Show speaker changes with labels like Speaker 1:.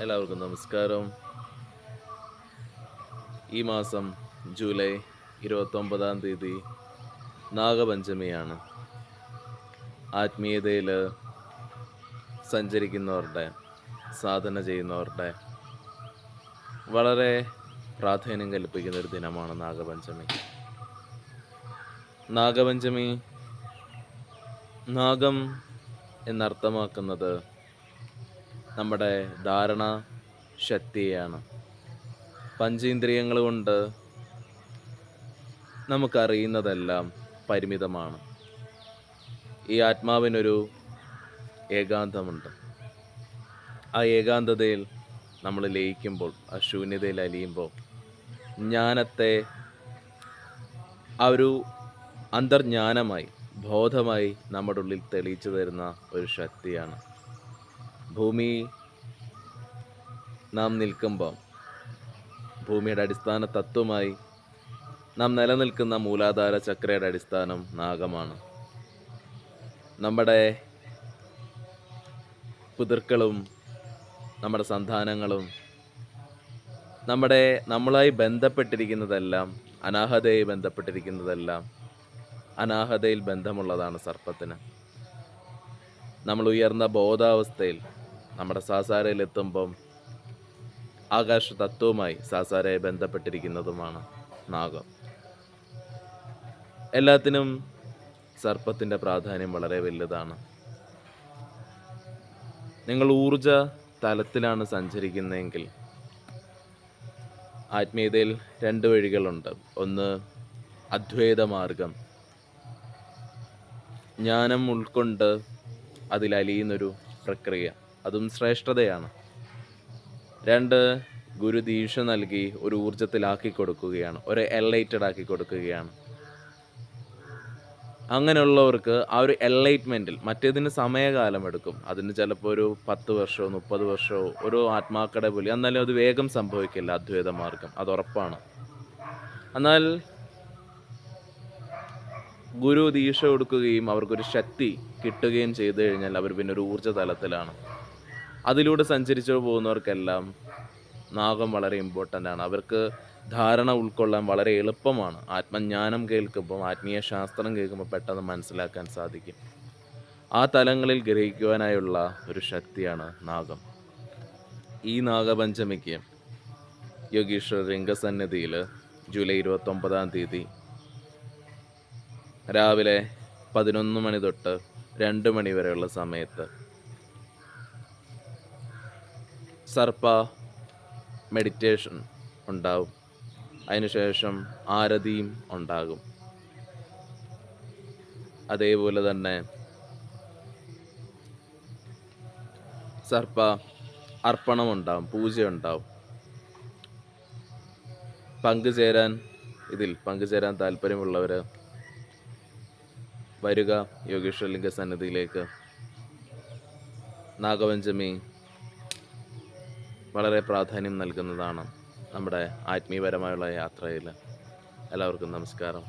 Speaker 1: എല്ലാവർക്കും നമസ്കാരം. ഈ മാസം ജൂലൈ ഇരുപത്തൊമ്പതാം തീയതി നാഗപഞ്ചമിയാണ്. ആത്മീയതയിൽ സഞ്ചരിക്കുന്നവരുടെ സാധന ചെയ്യുന്നവരുടെ വളരെ പ്രാധാന്യം കൽപ്പിക്കുന്ന ഒരു ദിനമാണ് നാഗപഞ്ചമി. നാഗപഞ്ചമി നാഗം എന്നർത്ഥമാക്കുന്നത് നമ്മുടെ ധാരണ ശക്തിയാണ് പഞ്ചേന്ദ്രിയങ്ങൾ കൊണ്ട് നമുക്കറിയുന്നതെല്ലാം പരിമിതമാണ്. ഈ ആത്മാവിനൊരു ഏകാന്തമുണ്ട്. ആ ഏകാന്തതയിൽ നമ്മൾ ലയിക്കുമ്പോൾ ആ ശൂന്യതയിൽ അലിയുമ്പോൾ ജ്ഞാനത്തെ ആ ഒരു അന്തർജ്ഞാനമായി ബോധമായി നമ്മുടെ ഉള്ളിൽ തെളിയിച്ചു തരുന്ന ഒരു ശക്തിയാണ് ഭൂമി നാം നിൽക്കുമ്പം ഭൂമിയുടെ അടിസ്ഥാന തത്വമായി നാം നിലനിൽക്കുന്ന മൂലാധാര ചക്രയുടെ അടിസ്ഥാനം നാഗമാണ്. നമ്മുടെ പിതൃക്കളും നമ്മുടെ സന്താനങ്ങളും നമ്മുടെ നമ്മളായി ബന്ധപ്പെട്ടിരിക്കുന്നതെല്ലാം അനാഹതയായി ബന്ധപ്പെട്ടിരിക്കുന്നതെല്ലാം അനാഹതയിൽ ബന്ധമുള്ളതാണ് സർപ്പത്തിന്. നമ്മൾ ഉയർന്ന ബോധാവസ്ഥയിൽ നമ്മുടെ സാസാരയിലെത്തുമ്പം ആകാശ തത്വവുമായി സാസാരയെ ബന്ധപ്പെട്ടിരിക്കുന്നതുമാണ് നാഗം. എല്ലാത്തിനും സർപ്പത്തിന്റെ പ്രാധാന്യം വളരെ വലുതാണ്. നിങ്ങൾ ഊർജ തലത്തിലാണ് സഞ്ചരിക്കുന്നതെങ്കിൽ ആത്മീയതയിൽ രണ്ട് വഴികളുണ്ട്. ഒന്ന് അദ്വൈത മാർഗം ജ്ഞാനം ഉൾക്കൊണ്ട് അതിലലിയുന്നൊരു പ്രക്രിയ. അതും ശ്രേഷ്ഠതയാണ്. രണ്ട് ഗുരു ദീക്ഷ നൽകി ഒരു ഊർജത്തിലാക്കി കൊടുക്കുകയാണ് ഒരു എലൈറ്റഡ് ആക്കി കൊടുക്കുകയാണ്. അങ്ങനെയുള്ളവർക്ക് ആ ഒരു എലൈറ്റ്മെന്റിൽ മറ്റേതിന് സമയകാലം എടുക്കും. അതിന് ചിലപ്പോൾ ഒരു പത്ത് വർഷമോ മുപ്പത് വർഷമോ ഒരു ആത്മാക്കടെ പോലെ. എന്നാലും അത് വേഗം സംഭവിക്കില്ല അദ്വൈത മാർഗം. അത് ഉറപ്പാണ്. എന്നാൽ ഗുരു ദീക്ഷ കൊടുക്കുകയും അവർക്കൊരു ശക്തി കിട്ടുകയും ചെയ്തു കഴിഞ്ഞാൽ അവർ പിന്നെ ഒരു ഊർജ തലത്തിലാണ്. അതിലൂടെ സഞ്ചരിച്ചു പോകുന്നവർക്കെല്ലാം നാഗം വളരെ ഇമ്പോർട്ടന്റ് ആണ്. അവർക്ക് ധാരണ ഉൾക്കൊള്ളാൻ വളരെ എളുപ്പമാണ്. ആത്മജ്ഞാനം കേൾക്കുമ്പോൾ ആത്മീയ ശാസ്ത്രം കേൾക്കുമ്പോൾ പെട്ടെന്ന് മനസ്സിലാക്കാൻ സാധിക്കും. ആ തലങ്ങളിൽ ഗ്രഹിക്കുവാനായുള്ള ഒരു ശക്തിയാണ് നാഗം. ഈ നാഗപഞ്ചമിക്ക് യോഗീശ്വർ രംഗസന്നിധിയിൽ ജൂലൈ ഇരുപത്തൊമ്പതാം തീയതി രാവിലെ പതിനൊന്ന് മണി തൊട്ട് രണ്ട് മണി വരെയുള്ള സമയത്ത് സർപ്പ മെഡിറ്റേഷൻ ഉണ്ടാവും. അതിനുശേഷം ആരതിയും ഉണ്ടാകും. അതേപോലെ തന്നെ സർപ്പ അർപ്പണം ഉണ്ടാവും പൂജ ഉണ്ടാവും. പങ്കുചേരാൻ ഇതിൽ പങ്കുചേരാൻ താല്പര്യമുള്ളവർ വരിക യോഗേശ്വരലിംഗ സന്നിധിയിലേക്ക്. നാഗപഞ്ചമി വളരെ പ്രാധാന്യം നൽകുന്നതാണ് നമ്മുടെ ആത്മീയപരമായുള്ള യാത്രയിൽ എല്ലാവർക്കും നമസ്കാരം.